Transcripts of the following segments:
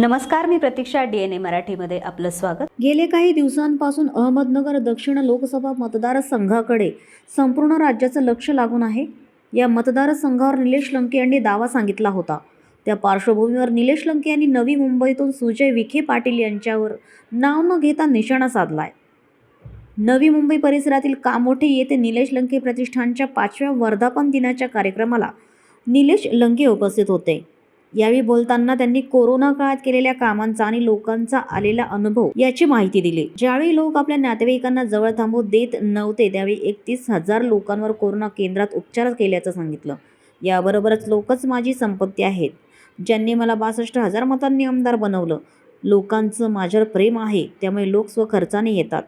नमस्कार मी प्रतीक्षा D N ए मराठीमध्ये आपलं स्वागत. गेले काही दिवसांपासून अहमदनगर दक्षिण लोकसभा मतदारसंघाकडे संपूर्ण राज्याचं लक्ष लागून आहे. या मतदारसंघावर निलेश लंके यांनी दावा सांगितला होता. त्या पार्श्वभूमीवर निलेश लंके यांनी नवी मुंबईतून सुजय विखे पाटील यांच्यावर नाव न घेता निशाणा साधलाय. नवी मुंबई परिसरातील कामोठे येथे निलेश लंके प्रतिष्ठानच्या पाचव्या वर्धापन दिनाच्या कार्यक्रमाला निलेश लंके उपस्थित होते. यावेळी बोलताना त्यांनी कोरोना काळात केलेल्या कामांचा आणि लोकांचा आलेला अनुभव याची माहिती दिली. ज्यावेळी लोक आपल्या नातेवाईकांना जवळ थांबू देत नव्हते त्यावेळी एकतीस हजार लोकांवर कोरोना केंद्रात उपचार केल्याचं सांगितलं. याबरोबरच लोकच माझी संपत्ती आहेत. ज्यांनी मला बासष्ट हजार मतांनी आमदार बनवलं. लोकांचं माझ्यावर प्रेम आहे त्यामुळे लोक स्वखर्चाने येतात.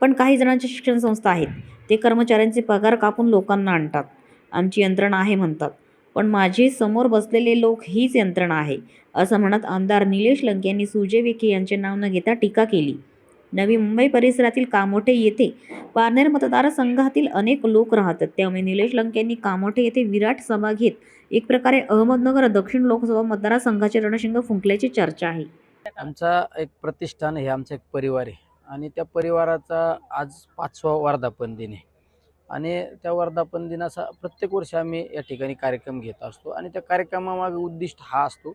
पण काही जणांच्या शिक्षण संस्था आहेत ते कर्मचाऱ्यांचे पगार कापून लोकांना आणतात. आमची यंत्रणा आहे म्हणतात. पण माझे समोर बसलेले लोक हीच यंत्रणा आहे असं म्हणत आमदार निलेश लंके यांनी सुजय विखे यांचे नाव न घेता टीका केली. नवी मुंबई परिसरातील कामोठे येथे पारनेर मतदारसंघातील अनेक लोक राहतात. त्यामुळे निलेश लंके यांनी कामोठे येथे विराट सभा घेत एक प्रकारे अहमदनगर दक्षिण लोकसभा मतदारसंघाचे रणशिंग फुंकल्याची चर्चा आहे. आमचा एक प्रतिष्ठान हे आमचा एक परिवार आहे. आणि त्या परिवाराचा आज पाचवा वर्धापन दिन आहे. आणि त्या वर्धापन दिनाचा प्रत्येक वर्षी आम्ही या ठिकाणी कार्यक्रम घेत असतो. आणि त्या कार्यक्रमामागे उद्दिष्ट हा असतो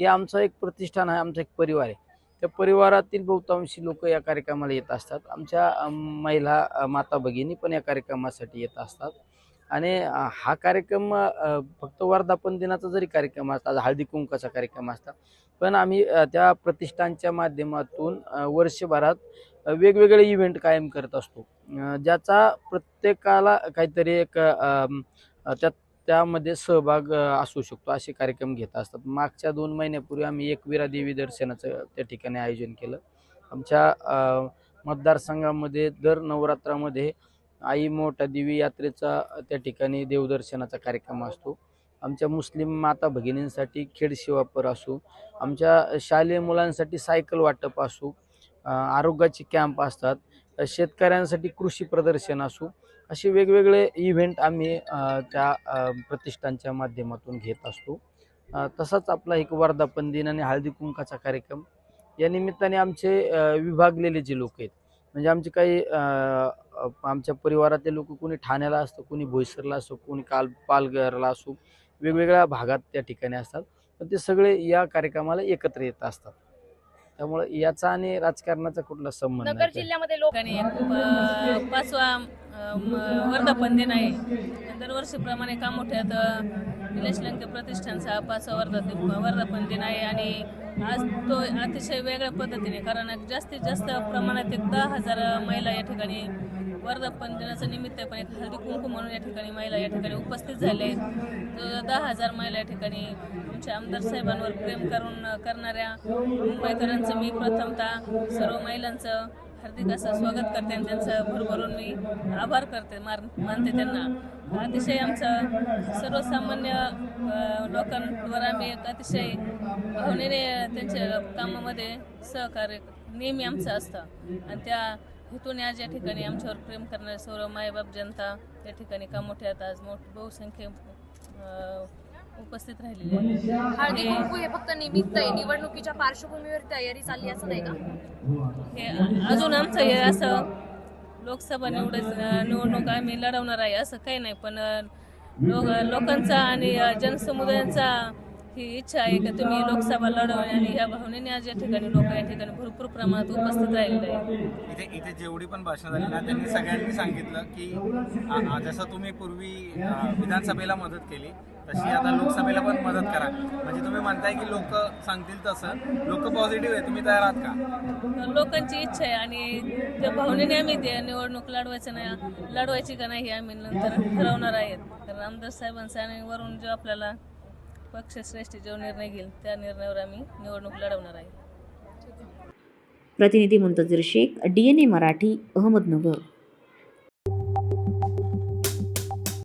की आमचं एक प्रतिष्ठान आहे आमचा एक परिवार आहे. त्या परिवारातील बहुतांशी लोक या कार्यक्रमाला येत असतात. आमच्या महिला माता भगिनी पण या कार्यक्रमासाठी येत असतात. आणि हा कार्यक्रम फक्त वर्धापन दिनाचा जरी कार्यक्रम असता हळदी कुंकाचा कार्यक्रम असता पण आम्ही त्या प्रतिष्ठानच्या माध्यमातून वर्षभरात वेगवेगळे इव्हेंट कायम करत असतो. ज्याचा प्रत्येकाला काहीतरी एक त्या त्यामध्ये सहभाग असू शकतो असे कार्यक्रम घेत असतात. मागच्या दोन महिन्यापूर्वी आम्ही एकवीरा देवी दर्शनाचं त्या ठिकाणी आयोजन केलं. आमच्या मतदारसंघामध्ये दर नवरात्रामध्ये आई मोठा देवी यात्रेचा त्या ठिकाणी देवदर्शनाचा कार्यक्रम असतो. आमच्या मुस्लिम माता भगिनींसाठी खेड शिवापर असू आमच्या शालेय मुलांसाठी सायकल वाटप असू आरोग्याचे कॅम्प असतात शेतकऱ्यांसाठी कृषी प्रदर्शन असू असे वेगवेगळे इव्हेंट आम्ही त्या प्रतिष्ठानच्या माध्यमातून घेत असतो. तसाच आपला एक वर्धापन दिन आणि हळदी कुंकाचा कार्यक्रम या निमित्ताने आमचे विभागलेले जे लोक आहेत म्हणजे आमचे काही आमच्या परिवारातले लोक कोणी ठाण्याला असतं कोणी बोईसरला असो कोणी काल पालघरला असो वेगवेगळ्या भागात त्या ठिकाणी असतात. पण ते सगळे या कार्यक्रमाला एकत्र येत असतात. त्यामुळे याचा आणि राजकारणाचा कुठला संबंध नगर जिल्ह्यामध्ये लोकांनी पाचवा वर्धापन दिन आहे. दरवर्षीप्रमाणे कामोठ्यात अं, निलेश लंके प्रतिष्ठानचा पाचवा वर्धा वर्धापन दिन आहे. आणि आज तो अतिशय वेगळ्या पद्धतीने कारण जास्तीत जास्त प्रमाणात एक दहा हजार महिला या ठिकाणी वर्धापन दिनाचं निमित्त पण एक हळदी कुंकू म्हणून या ठिकाणी महिला या ठिकाणी उपस्थित झाल्या आहेत दहा हजार महिला या ठिकाणी आमच्या आमदार साहेबांवर प्रेम करून करणाऱ्या मुंबईकरांचं मी प्रथमतः सर्व महिलांचं हार्दिक असं स्वागत करते आणि त्यांचं भरभरून मी आभार करते मार मानते त्यांना. अतिशय आमचं सर्वसामान्य लोकांवर आम्ही एक अतिशय भावनेने त्यांच्या कामामध्ये सहकार्य नेहमी आमचं असतं. आणि त्या हेतूने आज या ठिकाणी आमच्यावर प्रेम करणारे सर्व मायबाप जनता या ठिकाणी कामोठ्यात आज मोठ बहुसंख्य उपस्थित राहिलेली आहे हळदी कुंकू हे फक्त निमित्त आहे. निवडणुकीच्या पार्श्वभूमीवर तयारी चालली असं नाही का? हे अजून आमचं हे असं लोकसभा निवड निवडणूक आम्ही लढवणार आहे असं काही नाही. पण लोक लोकांचा आणि जनसमुदायांचा ही इच्छा आहे की तुम्ही लोकसभा लढवणे आणि या भावनेने आज या ठिकाणी लोक या ठिकाणी भरपूर प्रमाणात उपस्थित राहिलेले आहेत. इथे इथे जेवढी पण भाषणं झाली ना त्यांनी सगळ्यांनी सांगितलं की आ- आ- जसं तुम्ही पूर्वी आ, विधानसभेला मदत केली तशी आता लोकसभेला पण मदत करा. म्हणजे तुम्ही म्हणताय की लोक सांगतील तसं. लोक पॉझिटिव्ह आहे तुम्ही तयार आहात का? लोकांची इच्छा आहे आणि त्या भावनेने आम्ही ते निवडणूक लढवायचं नाही लढवायची का नाही हे आम्ही नंतर ठरवणार आहेत. कारण आमदार साहेबांचा आणि वरून जो आपल्याला पक्षश्रेष्ठी जो निर्णय घेईल त्या निर्णयावर आम्ही निवडणूक लढवणार आहे. प्रतिनिधी Muntazir Shaikh D N A Marathi Ahmednagar.